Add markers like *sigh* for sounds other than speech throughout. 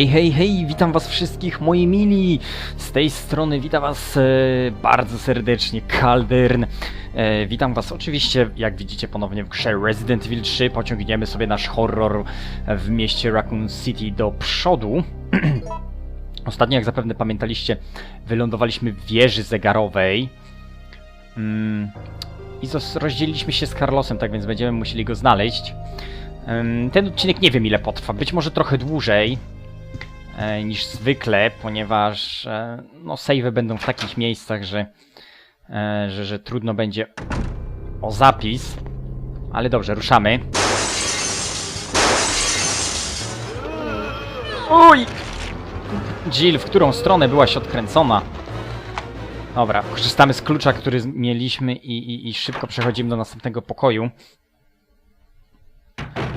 Hej, hej, hej, witam was wszystkich, moi mili! Z tej strony witam was e, bardzo serdecznie, Kaldern. E, witam was oczywiście, jak widzicie, ponownie w grze Resident Evil 3. Pociągniemy sobie nasz horror w mieście Raccoon City do przodu. *clears throat* Ostatnio, jak zapewne pamiętaliście, wylądowaliśmy w wieży zegarowej. Mm, I rozdzieliliśmy się z Carlosem, tak więc będziemy musieli go znaleźć. Ten odcinek nie wiem ile potrwa, być może trochę dłużej niż zwykle, ponieważ e, no savey będą w takich miejscach, że, e, że, że trudno będzie o zapis. Ale dobrze, ruszamy. Uj! Jill, w którą stronę byłaś odkręcona? Dobra, korzystamy z klucza, który mieliśmy i, i, i szybko przechodzimy do następnego pokoju.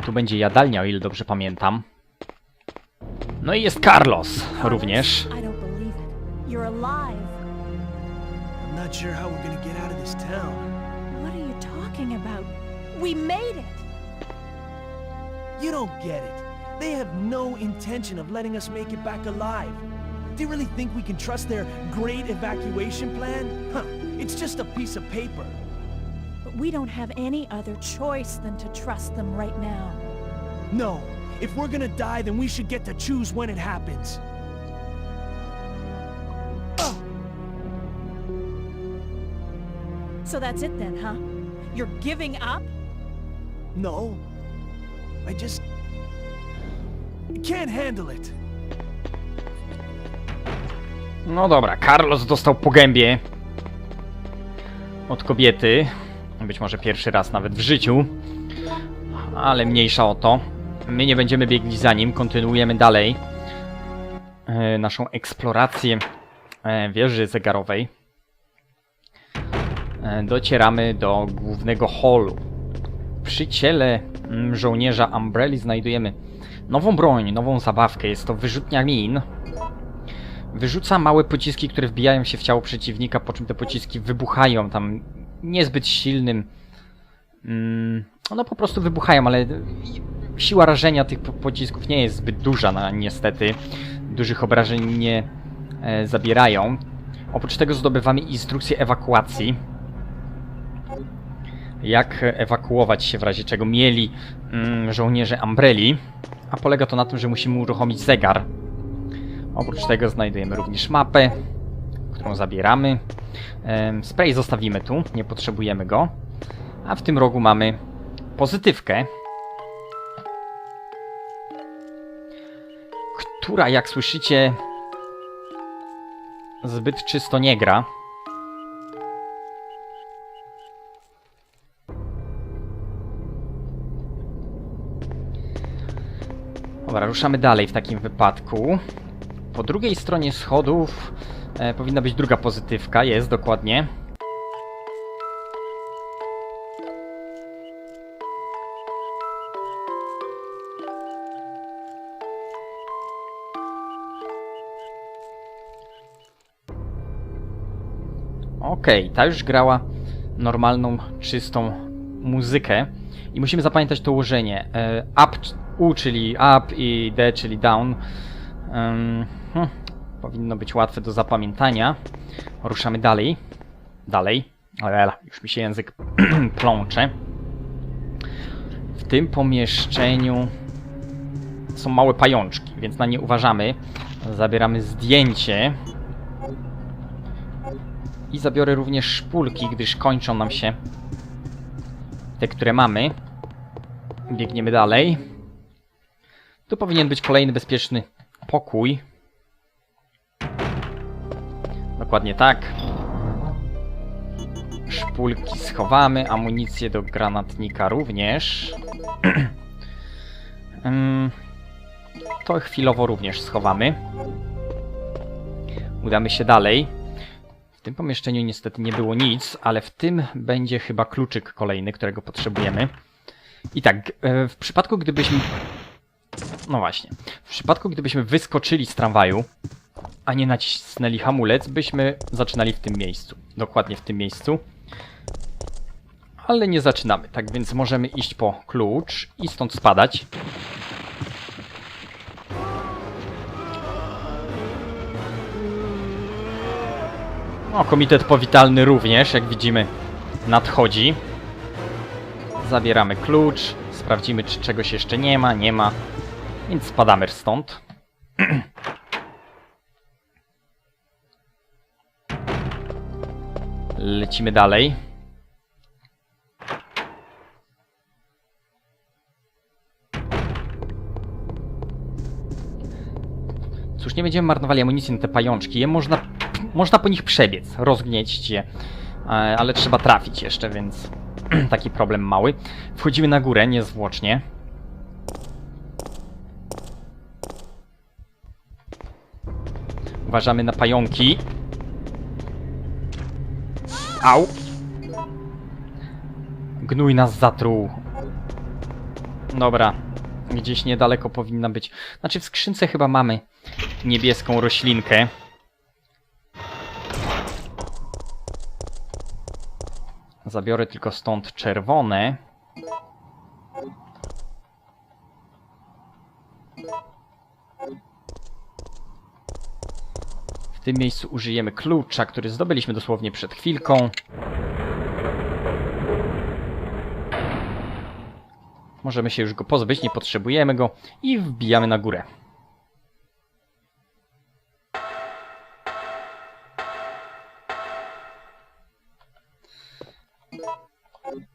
Tu będzie jadalnia, o ile dobrze pamiętam. No i jest Carlos również. I don't believe it. You're alive. I'm not sure how we're gonna get out of this town. What are you talking about? We made it. You don't get it. They have no intention of letting us make it back alive. Do you really think we can trust their great evacuation plan? Huh, it's just a piece of paper. But we don't have any other choice than to trust them right now. No, if we're gonna die, then we should get to choose when it happens. Oh, So that's it then, huh? You're giving up? no. I just... can't handle it. No dobra, Carlos dostał po gębie od kobiety. Być może pierwszy raz nawet w życiu. Ale mniejsza o to. My nie będziemy biegli za nim, kontynuujemy dalej e, naszą eksplorację e, wieży zegarowej. E, docieramy do głównego holu. Przy ciele mm, żołnierza Umbrelli znajdujemy nową broń, nową zabawkę. Jest to wyrzutnia min. Wyrzuca małe pociski, które wbijają się w ciało przeciwnika, po czym te pociski wybuchają tam niezbyt silnym. Mm, no po prostu wybuchają, ale siła rażenia tych po- pocisków nie jest zbyt duża, no, niestety. Dużych obrażeń nie e, zabierają. Oprócz tego zdobywamy instrukcję ewakuacji. Jak ewakuować się w razie czego mieli mm, żołnierze Umbrelli. A polega to na tym, że musimy uruchomić zegar. Oprócz tego znajdujemy również mapę, którą zabieramy. Em, Spray zostawimy tu, nie potrzebujemy go. A w tym rogu mamy pozytywkę, która jak słyszycie zbyt czysto nie gra. Dobra, ruszamy dalej w takim wypadku. Po drugiej stronie schodów e, powinna być druga pozytywka, jest dokładnie. Okej, ta już grała normalną, czystą muzykę. I musimy zapamiętać to ułożenie. E, up, U, czyli up i D, czyli down. Ym, hm, powinno być łatwe do zapamiętania. Ruszamy dalej. Dalej. Ale już mi się język *clears throat* plącze. W tym pomieszczeniu są małe pajączki, więc na nie uważamy. Zabieramy zdjęcie. I zabiorę również szpulki, gdyż kończą nam się te, które mamy. Biegniemy dalej. Tu powinien być kolejny bezpieczny pokój. Dokładnie tak. Szpulki schowamy, amunicję do granatnika również. *clears throat* To chwilowo również schowamy. Udamy się dalej. Tym pomieszczeniu niestety nie było nic, ale w tym będzie chyba kluczyk kolejny, którego potrzebujemy. I tak, e, w przypadku gdybyśmy no właśnie. W przypadku, gdybyśmy wyskoczyli z tramwaju, a nie nacisnęli hamulec, byśmy zaczynali w tym miejscu. Dokładnie w tym miejscu. Ale nie zaczynamy, tak więc możemy iść po klucz i stąd spadać. O, komitet powitalny również, jak widzimy, nadchodzi. Zabieramy klucz, sprawdzimy, czy czegoś jeszcze nie ma, nie ma. Więc spadamy stąd. *clears throat* Lecimy dalej. Cóż, nie będziemy marnowali amunicji na te pajączki. Je można, można po nich przebiec, rozgniecić je. E, Ale trzeba trafić jeszcze, więc *clears throat* taki problem mały. Wchodzimy na górę, niezwłocznie. Uważamy na pająki. Au! Gnój nas zatruł. Dobra. Gdzieś niedaleko powinna być. Znaczy w skrzynce chyba mamy niebieską roślinkę. Zabiorę tylko stąd czerwone. W tym miejscu użyjemy klucza, który zdobyliśmy dosłownie przed chwilką. Możemy się już go pozbyć, nie potrzebujemy go i wbijamy na górę.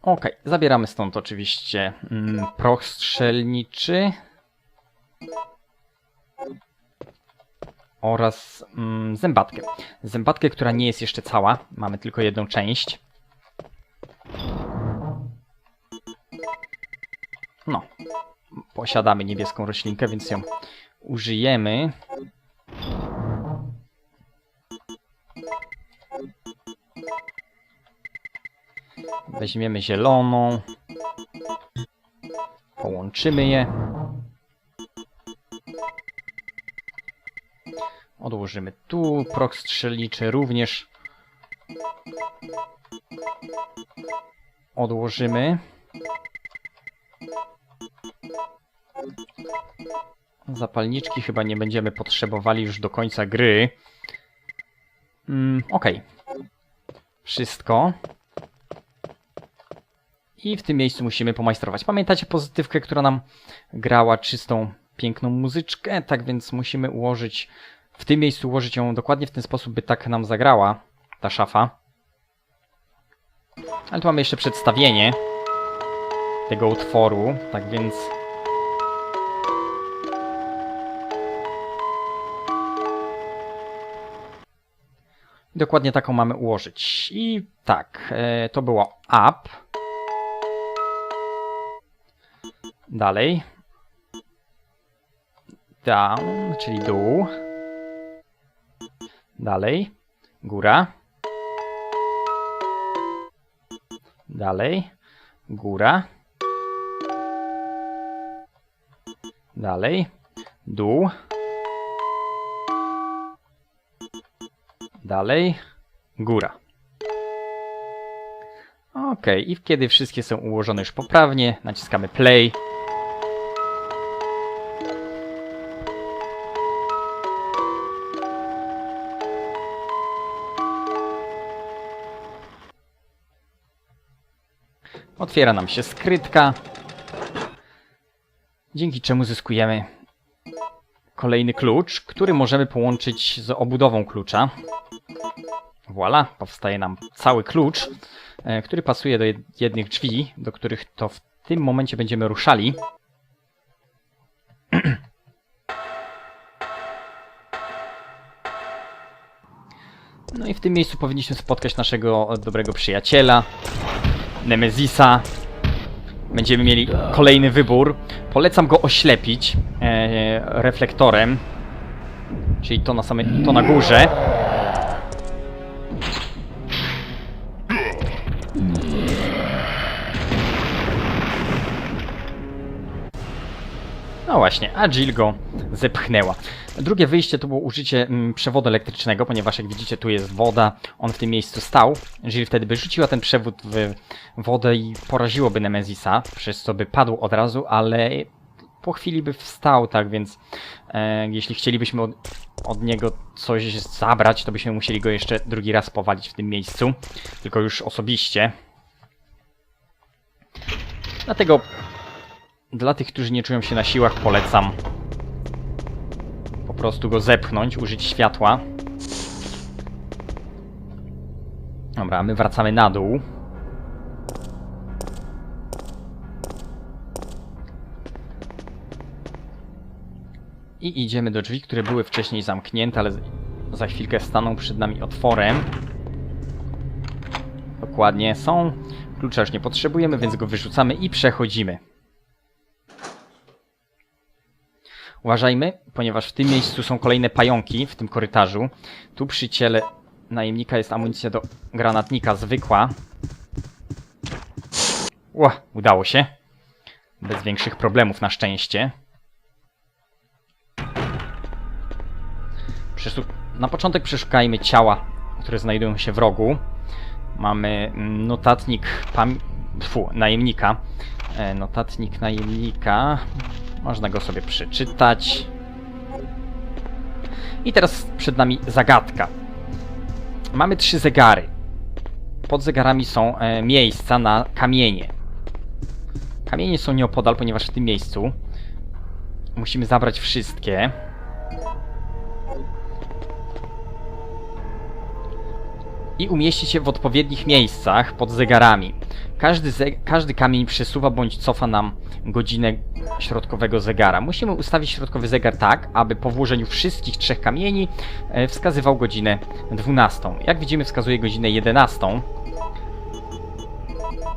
Okej, zabieramy stąd oczywiście mm, proch strzelniczy oraz mm, zębatkę. Zębatkę, która nie jest jeszcze cała, mamy tylko jedną część. No, posiadamy niebieską roślinkę, więc ją użyjemy. Weźmiemy zieloną. Połączymy je. Odłożymy tu. Prok strzelniczy również. Odłożymy. Zapalniczki chyba nie będziemy potrzebowali już do końca gry. Mm, Okej. Wszystko. I w tym miejscu musimy pomajstrować. Pamiętacie pozytywkę, która nam grała czystą, piękną muzyczkę? Tak więc musimy ułożyć, w tym miejscu ułożyć ją dokładnie w ten sposób, by tak nam zagrała ta szafa. Ale tu mamy jeszcze przedstawienie tego utworu, tak więc... Dokładnie taką mamy ułożyć. I tak, e, to było up. Dalej. Down, czyli dół. Dalej. Góra. Dalej. Góra. Dalej. Dół. Dalej. Góra. Ok, i kiedy wszystkie są ułożone już poprawnie, naciskamy play. Otwiera nam się skrytka, dzięki czemu zyskujemy kolejny klucz, który możemy połączyć z obudową klucza. Voila, powstaje nam cały klucz, e, który pasuje do jed- jednych drzwi, do których to w tym momencie będziemy ruszali. No i w tym miejscu powinniśmy spotkać naszego dobrego przyjaciela, Nemezisa. Będziemy mieli kolejny wybór. Polecam go oślepić e, reflektorem, czyli to na, samej, to na górze. No właśnie, a Jill go zepchnęła. Drugie wyjście to było użycie mm, przewodu elektrycznego, ponieważ jak widzicie tu jest woda, on w tym miejscu stał. Jill wtedy by rzuciła ten przewód w wodę i poraziłoby Nemezisa, przez co by padł od razu, ale po chwili by wstał, tak więc e, jeśli chcielibyśmy od, od niego coś zabrać, to byśmy musieli go jeszcze drugi raz powalić w tym miejscu, tylko już osobiście. Dlatego dla tych, którzy nie czują się na siłach, polecam po prostu go zepchnąć, użyć światła. Dobra, my wracamy na dół. I idziemy do drzwi, które były wcześniej zamknięte, ale za chwilkę staną przed nami otworem. Dokładnie są. Klucza już nie potrzebujemy, więc go wyrzucamy i przechodzimy. Uważajmy, ponieważ w tym miejscu są kolejne pająki, w tym korytarzu. Tu przy ciele najemnika jest amunicja do granatnika zwykła. Ła, udało się. Bez większych problemów na szczęście. Na początek przeszukajmy ciała, które znajdują się w rogu. Mamy mm, notatnik pam... Fu, najemnika. E, notatnik najemnika. Można go sobie przeczytać. I teraz przed nami zagadka. Mamy trzy zegary. Pod zegarami są e, miejsca na kamienie. Kamienie są nieopodal, ponieważ w tym miejscu musimy zabrać wszystkie. I umieścić je w odpowiednich miejscach pod zegarami. Każdy, każdy kamień przesuwa bądź cofa nam godzinę środkowego zegara. Musimy ustawić środkowy zegar tak, aby po włożeniu wszystkich trzech kamieni e, wskazywał godzinę 12. Jak widzimy wskazuje godzinę 11.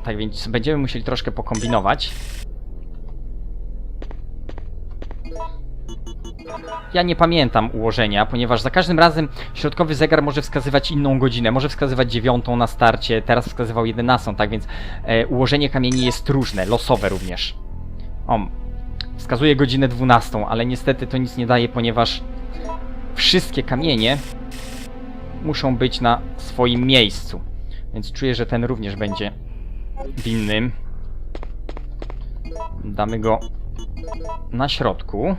Tak więc będziemy musieli troszkę pokombinować. Ja nie pamiętam ułożenia, ponieważ za każdym razem środkowy zegar może wskazywać inną godzinę. Może wskazywać dziewiątą na starcie, teraz wskazywał 11, tak więc e, ułożenie kamieni jest różne, losowe również. O, wskazuje godzinę 12, ale niestety to nic nie daje, ponieważ wszystkie kamienie muszą być na swoim miejscu. Więc czuję, że ten również będzie winnym. Damy go na środku.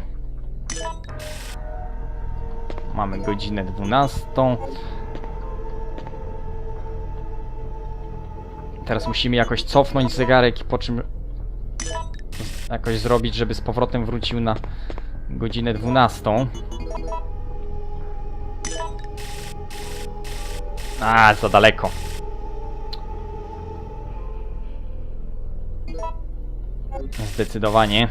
Mamy godzinę 12. Teraz musimy jakoś cofnąć zegarek i po czym jakoś zrobić, żeby z powrotem wrócił na godzinę 12. A, za daleko. Zdecydowanie.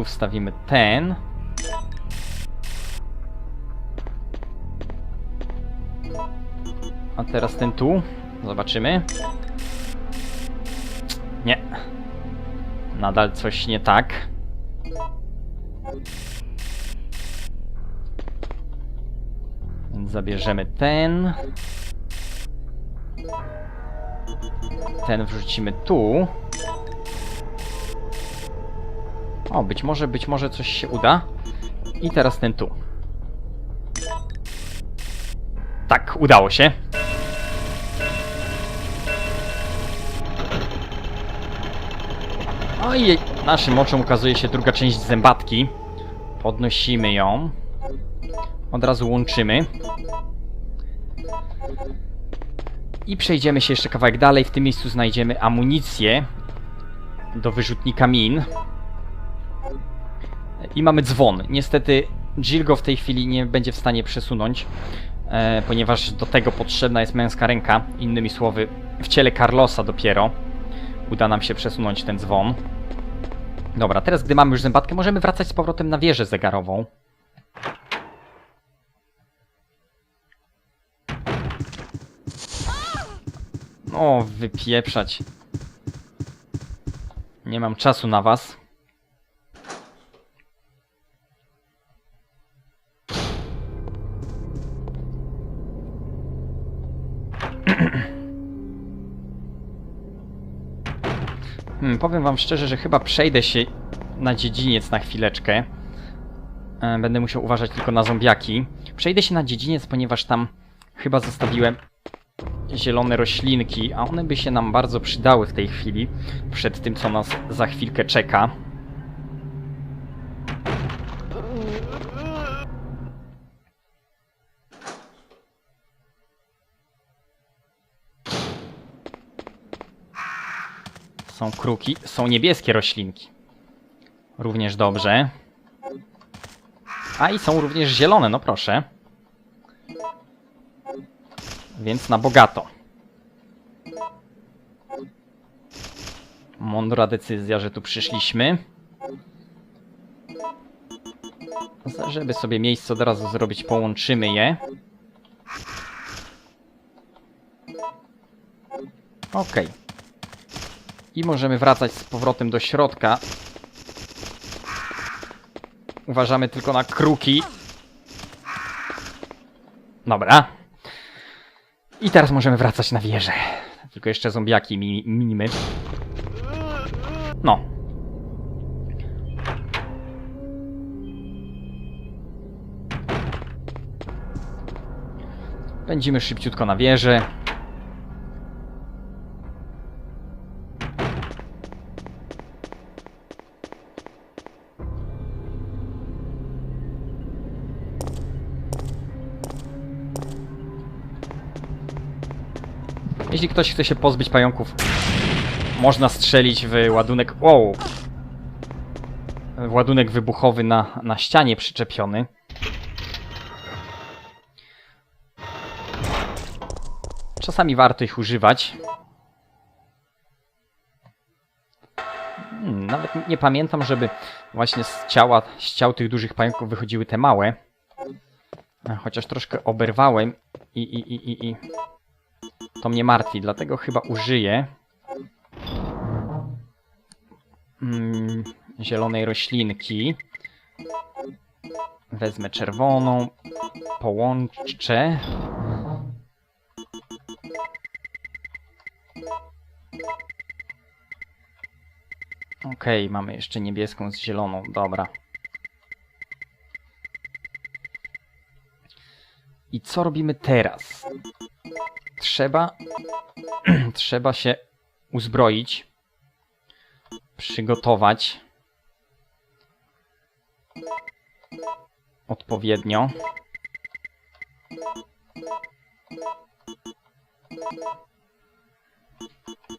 Tu wstawimy ten. A teraz ten tu. Zobaczymy. Nie. Nadal coś nie tak. Więc zabierzemy ten. Ten wrzucimy tu. O, być może, być może coś się uda. I teraz ten tu. Tak, udało się. Ojej, naszym oczom ukazuje się druga część zębatki. Podnosimy ją. Od razu łączymy. I przejdziemy się jeszcze kawałek dalej. W tym miejscu znajdziemy amunicję do wyrzutnika min. I mamy dzwon. Niestety Jill go w tej chwili nie będzie w stanie przesunąć, e, ponieważ do tego potrzebna jest męska ręka. Innymi słowy, w ciele Carlosa dopiero uda nam się przesunąć ten dzwon. Dobra, teraz gdy mamy już zębatkę, możemy wracać z powrotem na wieżę zegarową. O, wypieprzać. Nie mam czasu na was. Hmm, powiem wam szczerze, że chyba przejdę się na dziedziniec na chwileczkę. E, Będę musiał uważać tylko na zombiaki. Przejdę się na dziedziniec, ponieważ tam chyba zostawiłem zielone roślinki, a one by się nam bardzo przydały w tej chwili, przed tym, co nas za chwilkę czeka. Są kruki, są niebieskie roślinki. Również dobrze. A i są również zielone, no proszę. Więc na bogato. Mądra decyzja, że tu przyszliśmy. Żeby sobie miejsce od razu zrobić, połączymy je. Okej. I możemy wracać z powrotem do środka. Uważamy tylko na kruki. Dobra. I teraz możemy wracać na wieżę. Tylko jeszcze zombiaki mi minimy. No. Pędzimy szybciutko na wieżę. Jeśli ktoś chce się pozbyć pająków, można strzelić w ładunek. Wow! W ładunek wybuchowy na, na ścianie przyczepiony. Czasami warto ich używać. Hmm, nawet nie pamiętam, żeby właśnie z ciała, z ciał tych dużych pająków wychodziły te małe. Chociaż troszkę oberwałem i, i, i, i, i to mnie martwi, dlatego chyba użyję mm, zielonej roślinki. Wezmę czerwoną, połączę. Okej, mamy jeszcze niebieską z zieloną, dobra. I co robimy teraz? Trzeba *clears throat* trzeba się uzbroić, przygotować odpowiednio.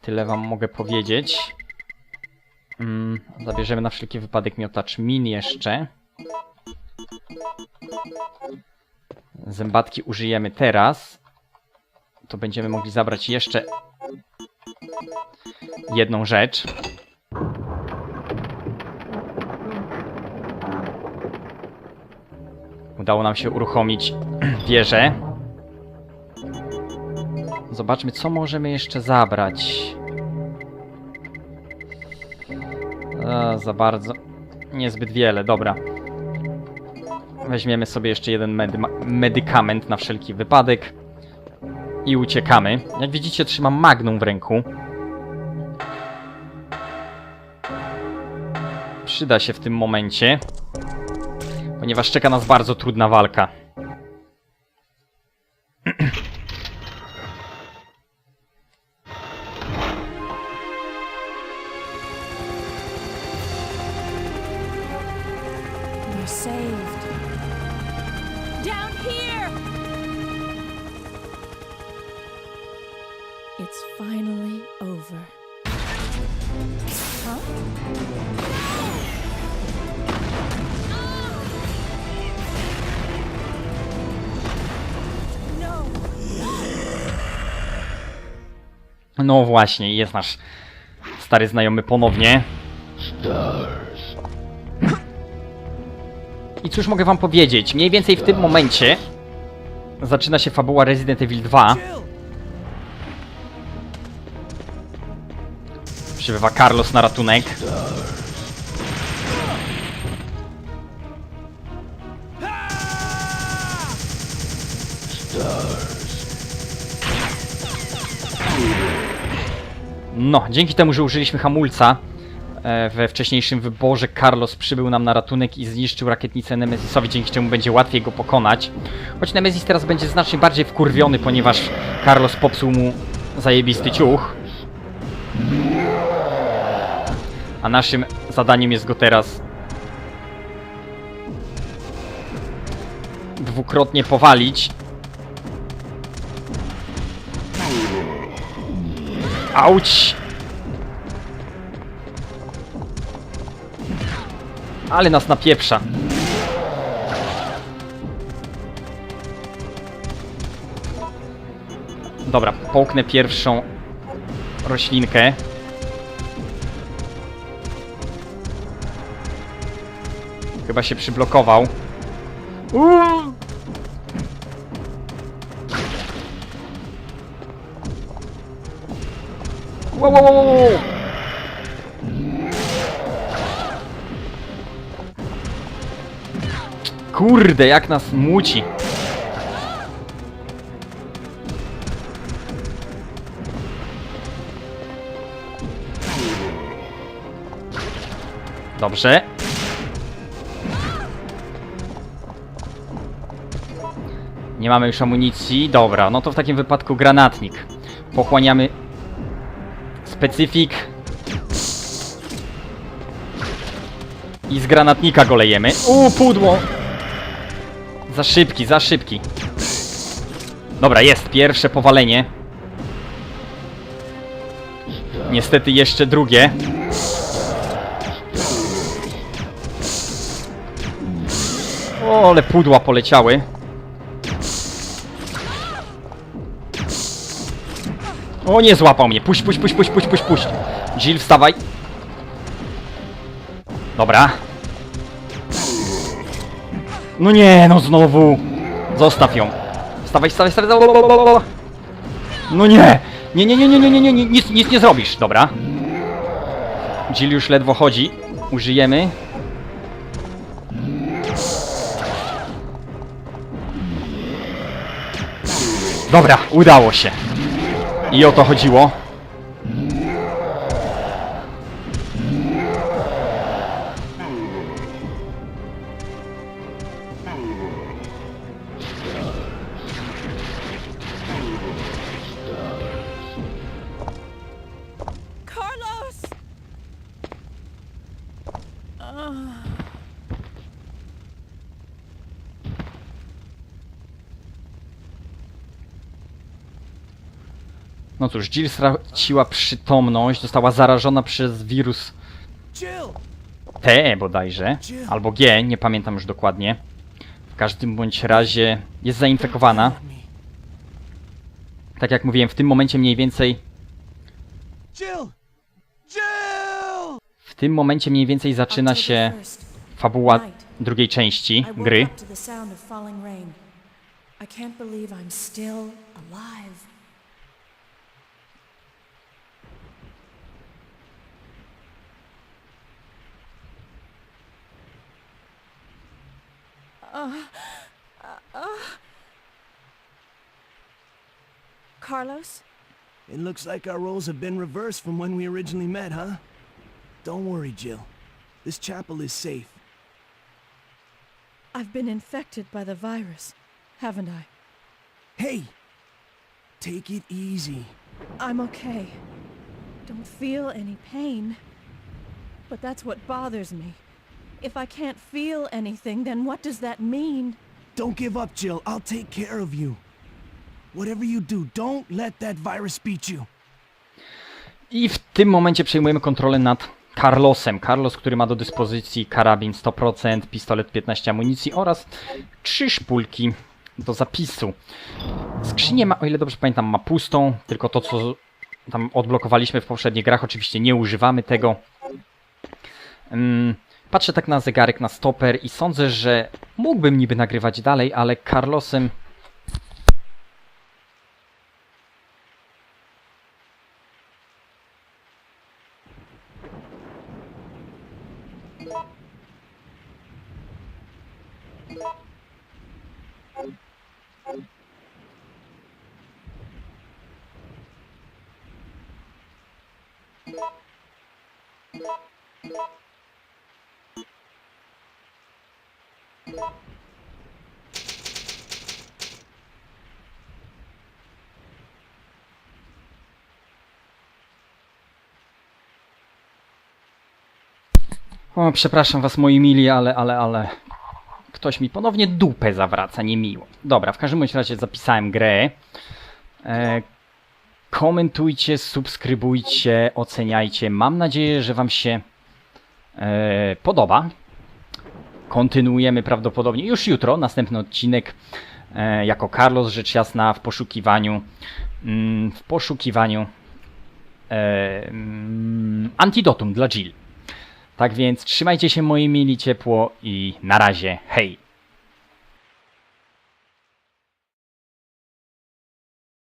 Tyle wam mogę powiedzieć. Mm, zabierzemy na wszelki wypadek miotacz min jeszcze. Zębatki użyjemy teraz to będziemy mogli zabrać jeszcze jedną rzecz. Udało nam się uruchomić *clears throat* wieżę. Zobaczmy, co możemy jeszcze zabrać. A, za bardzo. Niezbyt wiele, dobra. Weźmiemy sobie jeszcze jeden medy medykament na wszelki wypadek i uciekamy. Jak widzicie, trzymam magnum w ręku. Przyda się w tym momencie, ponieważ czeka nas bardzo trudna walka. *clears throat* No właśnie, jest nasz stary znajomy ponownie. I cóż mogę wam powiedzieć? Mniej więcej w tym momencie zaczyna się fabuła Resident Evil 2. Chill. Przybywa Carlos na ratunek. No, dzięki temu, że użyliśmy hamulca, e, we wcześniejszym wyborze Carlos przybył nam na ratunek i zniszczył rakietnicę Nemesisowi, dzięki czemu będzie łatwiej go pokonać. Choć Nemesis teraz będzie znacznie bardziej wkurwiony, ponieważ Carlos popsuł mu zajebisty ciuch. A naszym zadaniem jest go teraz dwukrotnie powalić. Auć! Ale nas napieprza. Dobra, połknę pierwszą roślinkę. Chyba się przyblokował. Uuu! Wow, wow, wow, wow. Kurde, jak nas muci. Dobrze. Nie mamy już amunicji. Dobra, no to w takim wypadku granatnik. Pochłaniamy specyfik. I z granatnika go lejemy. U, pudło! Za szybki, za szybki. Dobra, jest pierwsze powalenie. Niestety jeszcze drugie. O, ale pudła poleciały. O, nie złapał mnie. Puść, puść, puść, puść, puść, puść, puść. Jill, wstawaj. Dobra. No nie, no znowu. Zostaw ją. Wstawaj, wstawaj, wstawaj. No nie. Nie, nie, nie, nie, nie, nie, nie. Nic, nic nie zrobisz. Dobra. Jill już ledwo chodzi. Użyjemy. Dobra, udało się. I o to chodziło. No cóż, Jill straciła przytomność, została zarażona przez wirus! T bodajże, albo G, nie pamiętam już dokładnie. W każdym bądź razie jest zainfekowana. Tak jak mówiłem, w tym momencie mniej więcej, w tym momencie mniej więcej zaczyna się fabuła drugiej części gry. I can't believe I'm still alive. Carlos? It looks like our roles have been reversed from when we originally met, huh? Don't worry, Jill. This chapel is safe. I've been infected by the virus, haven't I? Hey! Take it easy. I'm okay. Don't feel any pain. But that's what bothers me. If I can't feel anything, then what does that mean? Don't give up, Jill. I'll take care of you. Whatever you do, don't let that virus beat you. I w tym momencie przejmujemy kontrolę nad Carlosem. Carlos, który ma do dyspozycji karabin 100%, pistolet 15 amunicji oraz trzy szpulki do zapisu. Skrzynię ma, o ile dobrze pamiętam, ma pustą, tylko to co tam odblokowaliśmy w poprzednich grach, oczywiście nie używamy tego. Ym, patrzę tak na zegarek, na stoper i sądzę, że mógłbym niby nagrywać dalej, ale Carlosem O, przepraszam was moi mili, ale, ale, ale... Ktoś mi ponownie dupę zawraca, niemiło. Dobra, w każdym razie zapisałem grę. E, komentujcie, subskrybujcie, oceniajcie. Mam nadzieję, że wam się e, podoba. Kontynuujemy prawdopodobnie już jutro, następny odcinek e, jako Carlos, rzecz jasna, w poszukiwaniu mm, w poszukiwaniu e, mm, antidotum dla Jill. Tak więc trzymajcie się moi mili ciepło i na razie, hej!